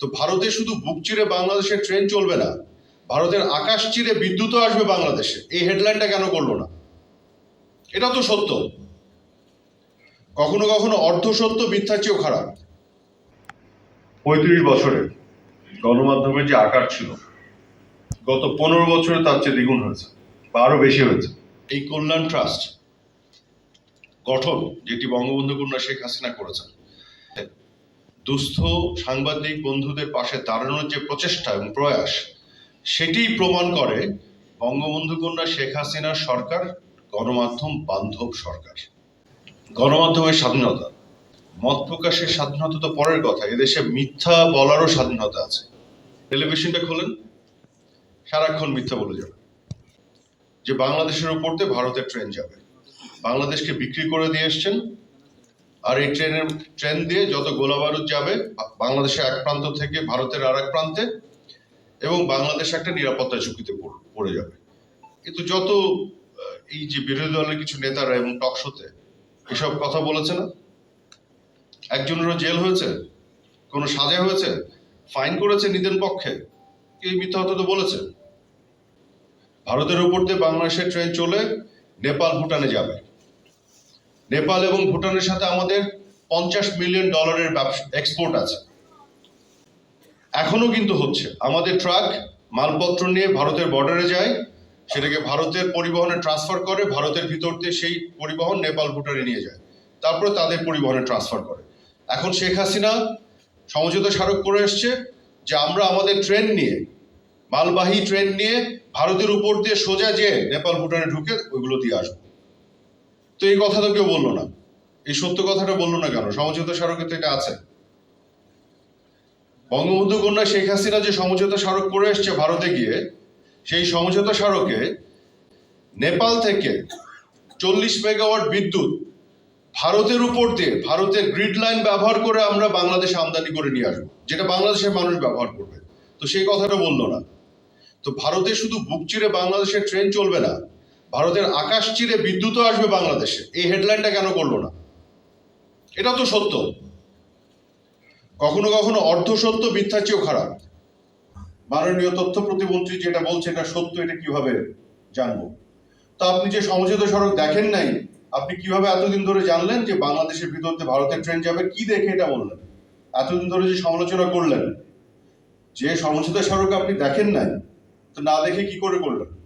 তো ভারতে শুধু বুক চিরে বাংলাদেশের ট্রেন চলবে না ভারতের আকাশ চিরে বিদ্যুৎও আসবে বাংলাদেশে। এই হেডলাইনটা কেন করল না? এটা তো সত্য। কখনো কখনো অর্ধ সত্য মিথ্যার চেয়েও খারাপ। পঁয়ত্রিশ বছরে গণমাধ্যমের যে আকার ছিল গত পনেরো বছরে তার চেয়ে দ্বিগুণ হয়েছে বা আরও বেশি হয়েছে। এই কল্যাণ ট্রাস্ট গঠন যেটি বঙ্গবন্ধু কন্যা শেখ হাসিনা করেছেন দুস্থ সাংবাদিক বন্ধুদের পাশে দাঁড়ানোর যে প্রচেষ্টা এবং প্রয়াস সেটি প্রমাণ করে বঙ্গবন্ধু কন্যা শেখ হাসিনার সরকার, গণমাধ্যম বান্ধব সরকার। গণমাধ্যমের স্বাধীনতা, মত প্রকাশের স্বাধীনতা তো পরের কথা, এদেশে মিথ্যা বলারও স্বাধীনতা আছে। টেলিভিশনটা খোলেন, সারাক্ষণ মিথ্যা বলে যাবে। যে বাংলাদেশের উপর ভারতের ট্রেন যাবে, বাংলাদেশকে বিক্রি করে দিয়ে এসছেন আর এই ট্রেনের, ট্রেন দিয়ে যত গোলাবারুদ যাবে, বাংলাদেশের এক প্রান্ত থেকে ভারতের আর এক প্রান্তে, এবং বাংলাদেশ একটা নিরাপত্তা ঝুঁকিতে পড়- যাবে। কিন্তু যত এই যে বিরোধী দলের কিছু নেতারা এবং টকশোতে এসব কথা বলেছে না? একজনেরও জেল হয়েছে, কোনো সাজা হয়েছে, ফাইন করেছে নিদেন পক্ষে এই মিথ্যা তো বলেছে। ভারতের উপর দিয়ে বাংলাদেশের ট্রেন চলে নেপাল, ভুটানে যাবে। নেপাল এবং ভুটানের সাথে আমাদের পঞ্চাশ মিলিয়ন ডলারের এক্সপোর্ট আছে। এখনও কিন্তু হচ্ছে। আমাদের ট্রাক মালপত্র নিয়ে ভারতের বর্ডারে যায়। সেটাকে ভারতের পরিবহনে ট্রান্সফার করে, ভারতের ভিতর দিয়ে সেই পরিবহন নেপাল, ভুটানে নিয়ে যায়। তারপরে তাদের পরিবহনে ট্রান্সফার করে। এখন শেখ হাসিনা সমঝোতা স্মারক করে এসছে যে আমরা আমাদের ট্রেন নিয়ে, মালবাহী ট্রেন নিয়ে ভারতের উপর দিয়ে সোজা যেয়ে নেপাল, ভুটানে ঢুকে ওইগুলো দিয়ে আসব। তো এই কথা তো কেউ বলল না। এই সত্য কথাটা বলল না কেন? সমঝোতা স্মারকে তো এটা আছে। বঙ্গবন্ধু কন্যা শেখ হাসিনা যে সমঝোতা স্মারক করে এসছে ভারতে গিয়ে, সেই সমঝোতা স্মারকে নেপাল থেকে চল্লিশ মেগাওয়াট বিদ্যুৎ ভারতের উপর দিয়ে, ভারতের গ্রিড লাইন ব্যবহার করে আমরা বাংলাদেশে আমদানি করে নিয়ে আসব, যেটা বাংলাদেশের মানুষ ব্যবহার করবে। তো সেই কথাটা বলল না। তো ভারতে শুধু বুক চিরে বাংলাদেশের ট্রেন চলবে না ভারতের আকাশ চিরে বিদ্যুৎও আসবে বাংলাদেশে। এই হেডলাইনটা কেন করল না? এটা তো সত্য। কখনো কখনো অর্ধ সত্য মিথ্যার চেয়েও খারাপ। মাননীয় তথ্য প্রতিমন্ত্রী যেটা বলছে এটা সত্য, এটা কীভাবে জানব? তো আপনি যে সমঝোতা সড়ক দেখেন নাই, আপনি কীভাবে এতদিন ধরে জানলেন যে বাংলাদেশের ভিতর দিয়ে ভারতের ট্রেন যাবে? কি দেখে এটা বললেন? এতদিন ধরে যে সমালোচনা করলেন, যে সমঝোতা সড়ক আপনি দেখেন নাই, তো না দেখে কি করে করলেন?